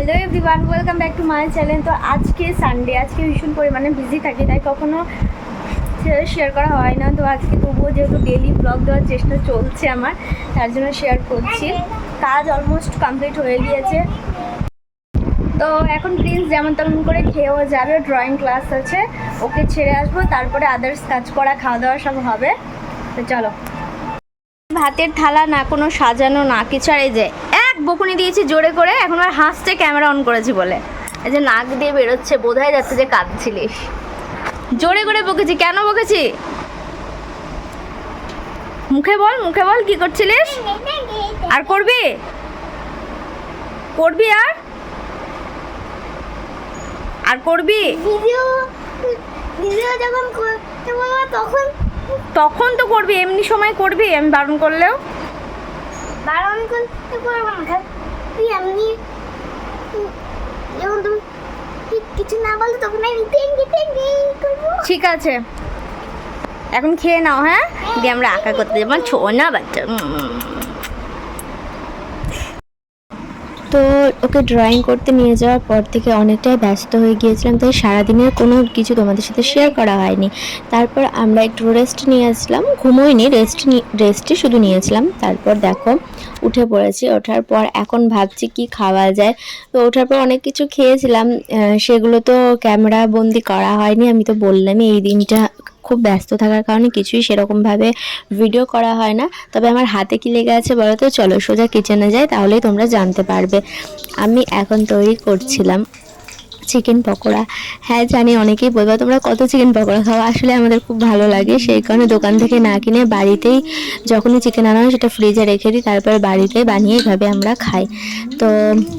Hello everyone welcome back to my channel তো আজকে Sunday আজকে ভীষণ পরিমাণে বিজি থাকি, তাই কখনো শেয়ার করা হয় না। তো আজকে তবুও যেহেতু ডেলি ব্লগ দেওয়ার চেষ্টা চলছে আমার, তার জন্য শেয়ার করছি। কাজ অলমোস্ট কমপ্লিট হয়ে গিয়েছে। তো এখন প্রিন্স যেমন তেমন করে খেয়েও যাবে ড্রয়িং ক্লাস আছে, ওকে ছেড়ে আসব, তারপরে আদার্স কাজ করা খাওয়া দাওয়া সব হবে। তো চলো। ভাতের থালা না কোনো সাজানো না কিছু, আর এই যে বকুনি দিয়েছি জোরে করে এখন আর হাসছে ক্যামেরা অন করেছি বলে। এই যে নাক দিয়ে বেরোচ্ছে বোঝাই যাচ্ছে যে কাঁদছিলিস। জোরে করে বকেছি কেন বকেছি? মুখে বল মুখে বল কি করছিলিস? আর করবি? করবি আর? আর করবি? ভিডিও ভিডিও যখন করতে বলব তখন তখন তো করবি এমনি সময় করবি আমি বারণ করলেও। বারণ করতে পারব না তুই এমনি যখন তুমি ঠিক কিছু না বলো তখন আমি টেঙ্গি টেঙ্গি করব। ঠিক আছে। এখন খেয়ে নাও হ্যাঁ? দিয়ে আমরা আঁকা করতে যাব। ছো না বাচ্চা তো ওকে ড্রয়িং করতে নিয়ে যাওয়ার পর থেকে অনেকটাই ব্যস্ত হয়ে গিয়েছিলাম, তাই সারাদিনের কোনো কিছু তোমাদের সাথে শেয়ার করা হয়নি। তারপর আমরা একটু রেস্ট নিয়েছিলাম ঘুমোইনি রেস্ট রেস্টই শুধু নিয়েছিলাম। তারপর দেখো, উঠে পড়েছি, ওঠার পর এখন ভাবছি কি খাওয়া যায়। তো ওঠার পর অনেক কিছু খেয়েছিলাম সেগুলো তো ক্যামেরা বন্দি করা হয়নি, আমি তো বললামই এই দিনটা খুব ব্যস্ত থাকার কারণে কিছুই সেরকমভাবে ভিডিও করা হয় না। তবে আমার হাতে কি লেগে আছে বলো তো? চলো সোজা কিচেনে যাই, তাহলেই তোমরা জানতে পারবে। আমি এখন তৈরি করছিলাম চিকেন পকোড়া। হ্যাঁ জানি অনেকেই বলব, তোমরা কত চিকেন পকোড়া খাও? আসলে আমাদের খুব ভালো লাগে, সেই কারণে দোকান থেকে না কিনে বাড়িতেই যখনই চিকেন আনা হয়, সেটা ফ্রিজে রেখে দিই, তারপর বাড়িতে বানিয়ে এভাবে আমরা খাই। তো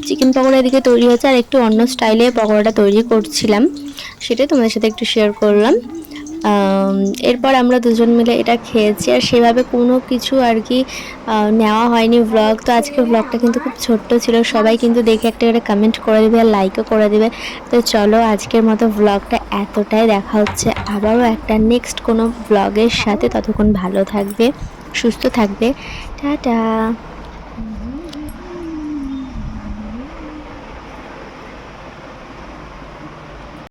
চিকেন পকোড়া এদিকে তৈরি হচ্ছে, আর একটু অন্য স্টাইলে পকোড়াটা তৈরি করছিলাম, সেটাই তোমাদের সাথে একটু শেয়ার করলাম। এরপর আমরা দুজন মিলে এটা খেয়েছি আর সেভাবে কোনো কিছু আর কি নেওয়া হয়নি ব্লগ তো আজকে ব্লগটা কিন্তু খুব ছোট্ট ছিল। সবাই কিন্তু দেখে একটা করে কমেন্ট করে দেবে আর লাইকও করে দেবে। তো চলো আজকের মতো ব্লগটা এতটাই দেখা হচ্ছে। আবারও একটা নেক্সট কোনো ব্লগের সাথে। ততক্ষণ ভালো থাকবে, সুস্থ থাকবে। টাটা।